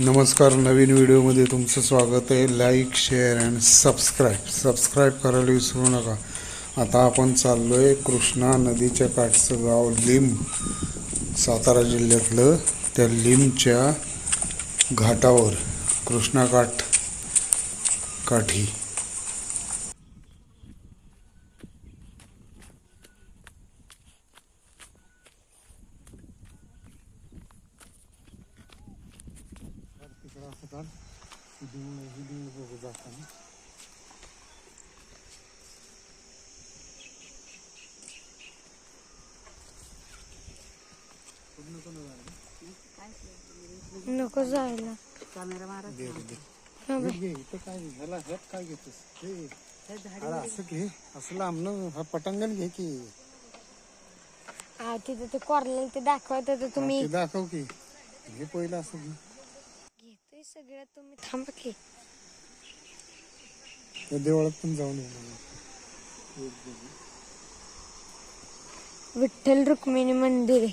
नमस्कार नवीन व्हिडिओमध्ये तुमचं स्वागत आहे. Like share and subscribe subscribe करायला विसरू नका. आता आपण चाललो आहे कृष्णा नदीच्या काठचं गाव लिंब सातारा जिल्ह्यातलं. त्या लिंबच्या घाटावर कृष्णा काठ. काठी नको जायला कॅमेरा मारा हा बाई. घे इथं काय ह्याला ह्यात काय घेतोस हे असं घे असं लांबनं हा पटांगण घे की आ, तिथे ते कॉर्नर ते दाखवत तुम्ही ते दाखव की हे पहिलं असं घे सगळं तुम्ही थांबा की. त्या देवळात पण जाऊन. विठ्ठल रुक्मिणी मंदिर आहे.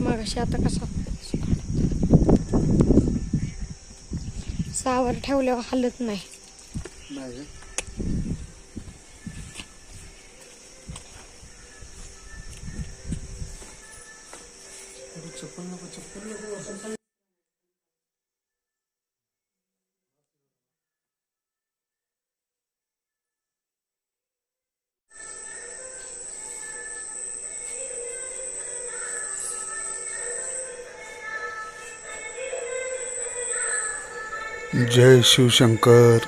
मग अशी आता कसा सावर ठेवल्यावर हलत नाही. चप्पल नको चप्पल नको जय शिवशंकर.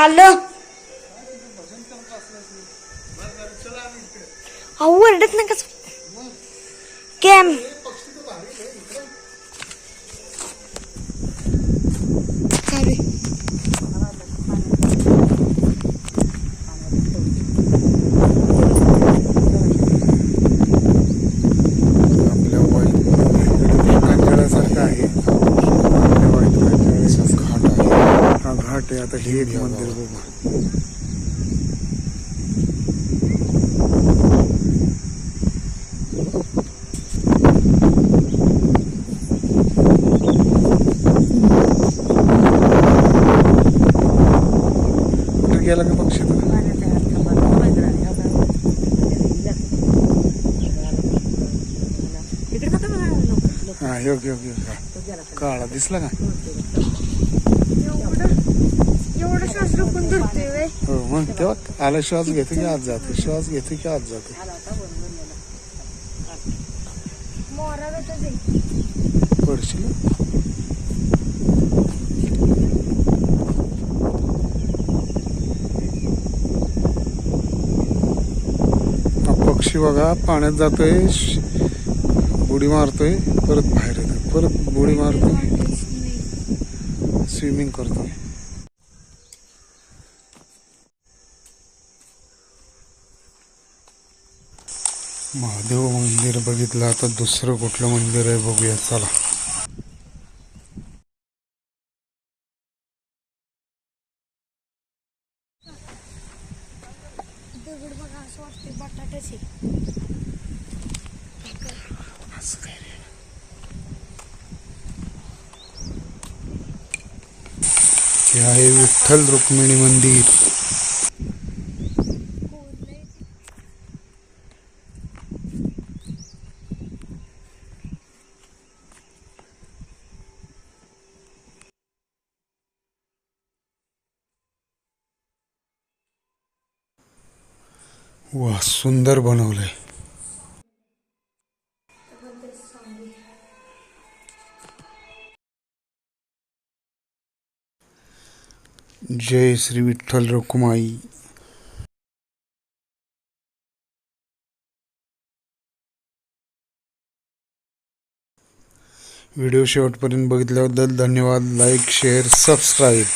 आलं. अहो वरडत ना कस? कॅम आता आपल्या वाईट कांजळासारखं आहे आपल्या वाईट कांजळाचा घाट आहे हा घाट आहे आता हे एक मंदिर बघू कुठे गेला का पक्षी तो? हा योग्य योग्य योग्य. काळा दिसला का एवढं श्वास रोखून हो मग तेव्हा आला श्वास घेतो की आज जातो श्वास घेतो की आज जाते पडशील पक्षी बघा पाण्यात जातोय बुडी मारतोय परत बाहेर येतोय. परत बुडी मारतोय. स्विमिंग करतोय. महादेव मंदिर बघितलं आता दुसरं कुठलं मंदिर आहे बघूया. चला. दगड बघा असं वाटते बटाट्याचे असं काय हे आहे विठ्ठल रुक्मिणी मंदिर. वा सुंदर बनवलंय. जय श्री विठ्ठल रुक्माई व्हिडिओ शेवटपर्यंत बघितल्याबद्दल धन्यवाद. Like share subscribe.